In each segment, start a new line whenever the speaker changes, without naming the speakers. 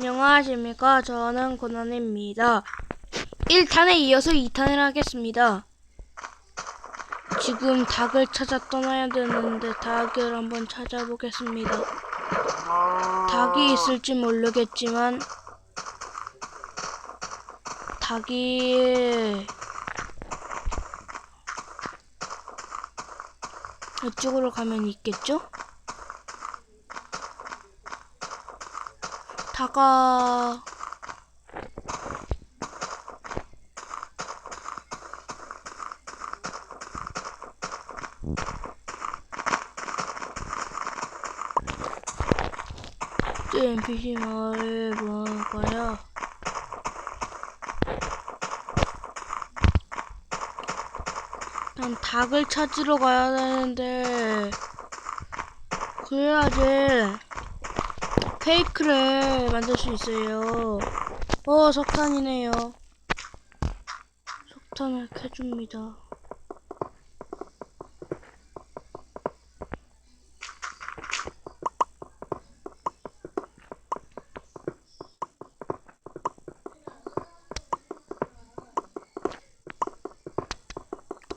안녕하십니까. 저는 고난입니다. 1탄에 이어서 2탄을 하겠습니다. 지금 닭을 찾아 떠나야 되는데 닭을 한번 찾아보겠습니다. 닭이 있을지 모르겠지만 닭이 이쪽으로 가면 있겠죠? 다가 NPC 마을 뭐할까요? 난 닭을 찾으러 가야 되는데 그래야지 케이크를 만들 수 있어요. 어, 석탄이네요. 석탄을 캐줍니다.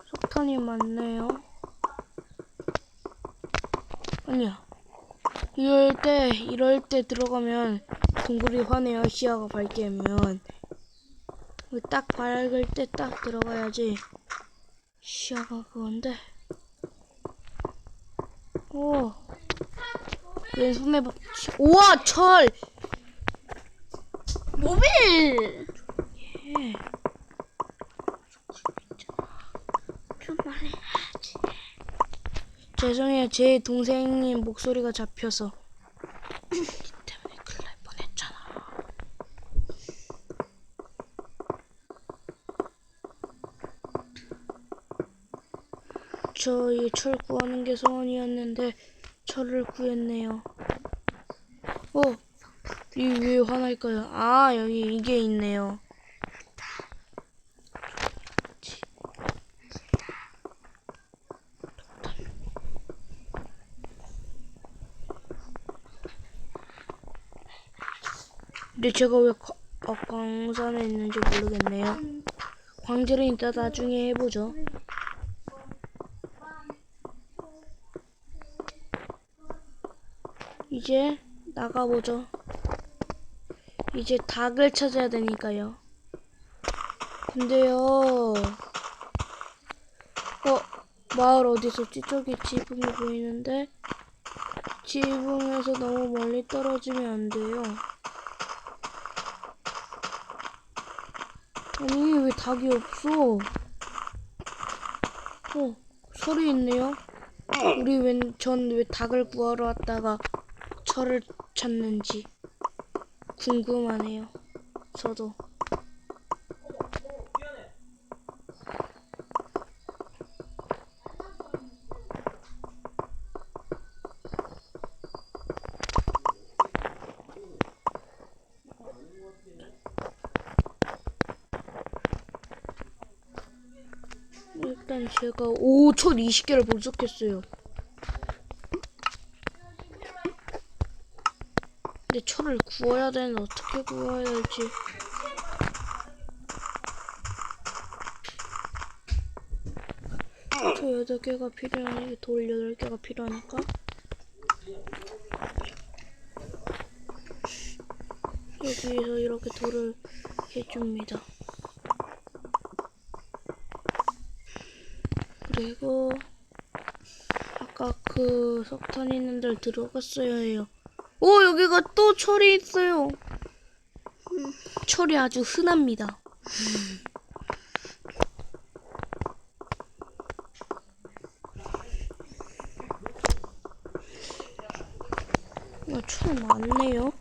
석탄이 많네요. 아니야. 이럴 때, 이럴 때 들어가면 동굴이 화내요. 시야가 밝게 하면. 딱 밝을 때 딱 들어가야지. 시야가 그건데. 오. 왼손에 막, 우와, 철!
모빌!
예.
좀 말해야지.
죄송해요. 제 동생님 목소리가 잡혀서. 때문에 큰일 날 뻔했잖아. 저희 철 구하는 게 소원이었는데 철을 구했네요. 어, 이왜 화날까요? 아, 여기 이게 있네요. 근데 제가 왜 과- 어, 광산에 있는지 모르겠네요. 광질은 이따 나중에 해보죠. 이제 나가보죠. 이제 닭을 찾아야 되니까요. 근데요. 어, 마을 어디서지? 저기 지붕이 보이는데 지붕에서 너무 멀리 떨어지면 안 돼요. 아니 왜 닭이 없어? 어 철이 있네요. 우리 웬전 왜 닭을 구하러 왔다가 철을 찾는지 궁금하네요. 저도. 일단 제가 오, 철 20개를 분석했어요. 근데 철을 구워야 되는데 어떻게 구워야 될지. 저 8개가 필요하니 돌 8개가 필요하니까 여기서 이렇게 돌을 해줍니다. 그리고 아까 그 석탄 있는 데를 들어갔어야 해요. 오 여기가 또 철이 있어요. 철이 아주 흔합니다. 어, 철 많네요.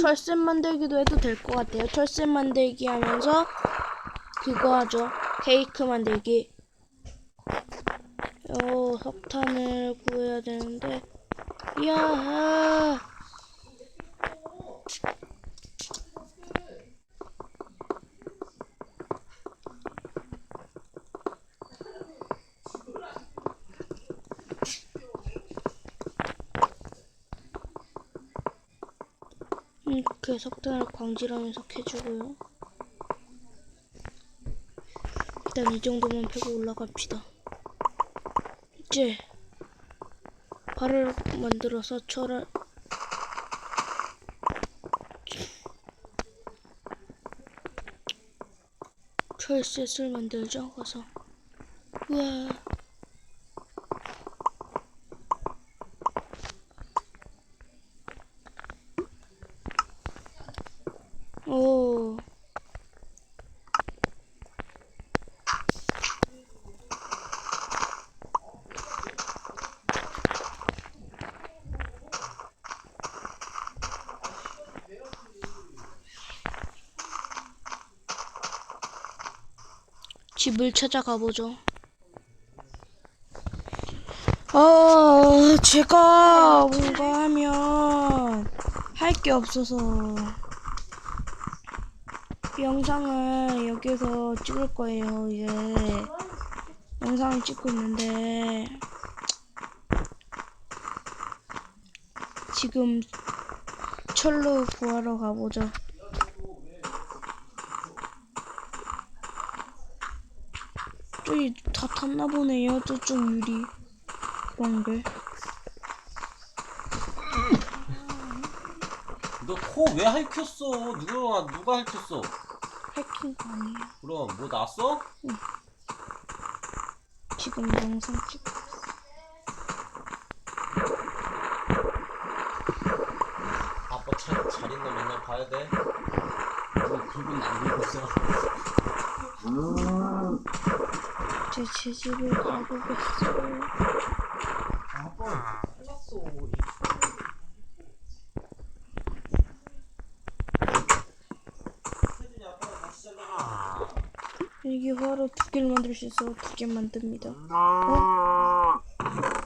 철샘 만들기도 해도 될 것 같아요. 철샘 만들기 하면서 그거 하죠. 케이크 만들기. 어, 석탄을 구해야 되는데, 야 이렇게 석탄을 광질하면서 캐주고요. 일단 이 정도만 패고 올라갑시다. 이제 발을 만들어서 철을 철셋을 만들죠. 가서 우와. 오. 집을 찾아가 보죠. 아, 제가 뭔가 하면 할 게 없어서 영상을 여기서 찍을 거예요. 이제 영상을 찍고 있는데 지금 철로 구하러 가보죠. 탔나 보네요. 저쪽 유리 그런 게.
너 코 왜 핥혔어? 누가 누가 핥혔어?
해킹 아니에요.
그럼 뭐 났어?
지금 영상 찍고
아빠 잘, 잘 있나 맨날 봐야 돼. 뭐 굵은 안 굵고 있 어.
제 재질을 가보겠어요.
아빠.
이게 바로 두 개를 만들 수 있어 두 개 만듭니다. 어?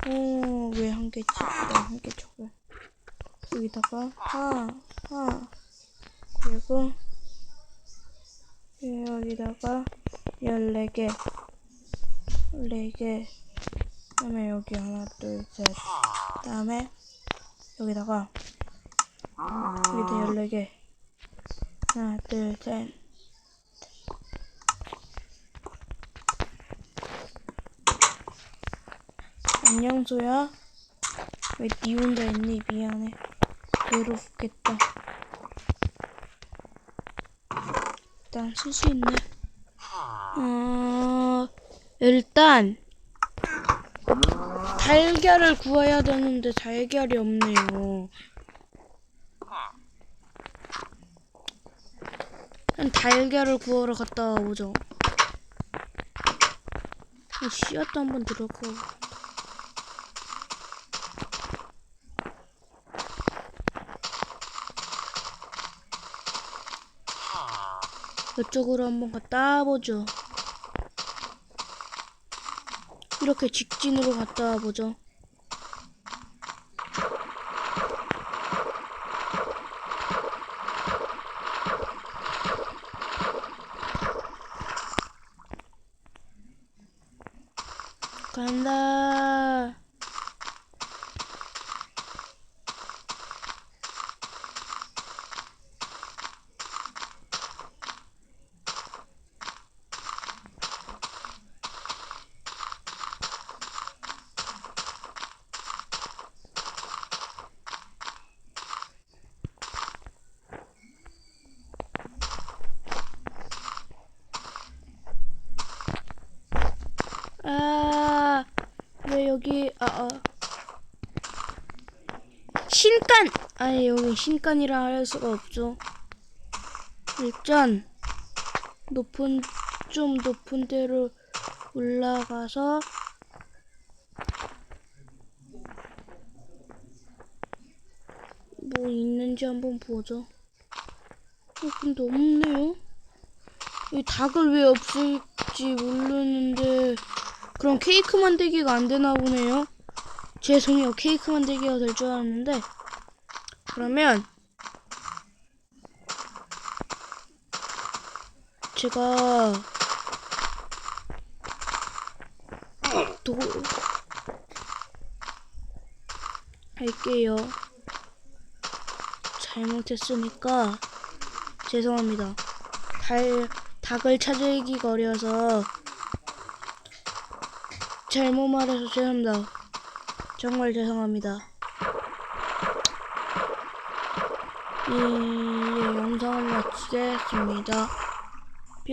어, 왜 한 개지? 나한 개 줘봐. 여기다가 하나, 하나, 그리고 여기다가 열네 개, 열네 개. 그다음에 여기 하나, 둘, 셋. 그다음에 여기다가 여기다 열네 개. 하나, 둘, 셋. 안녕 소야 왜 니 혼자 있니 미안해 외롭겠다 일단 쓸수 있네 어 일단 달걀을 구해야 되는데 달걀이 없네요. 한 달걀을 구하러 갔다 이 씨앗도 한번 들어가고. 이쪽으로 한번 갔다 와보죠. 이렇게 직진으로 갔다 와보죠. 간다. 아, 왜 여기, 아, 아. 신간! 아니, 여기 신간이라 할 수가 없죠. 일단, 높은, 좀 높은 데로 올라가서, 뭐 있는지 한번 보죠. 어, 근데 없네요. 이 닭을 왜 없을지 모르는데 그럼 케이크 만들기가 안 되나 보네요. 죄송해요. 케이크 만들기가 될 줄 알았는데 그러면 제가 도 할게요. 자 잘못했으니까 죄송합니다. 달, 닭을 찾으기가 어려서 잘못 말해서 죄송합니다. 정말 죄송합니다. 이 영상을 마치겠습니다.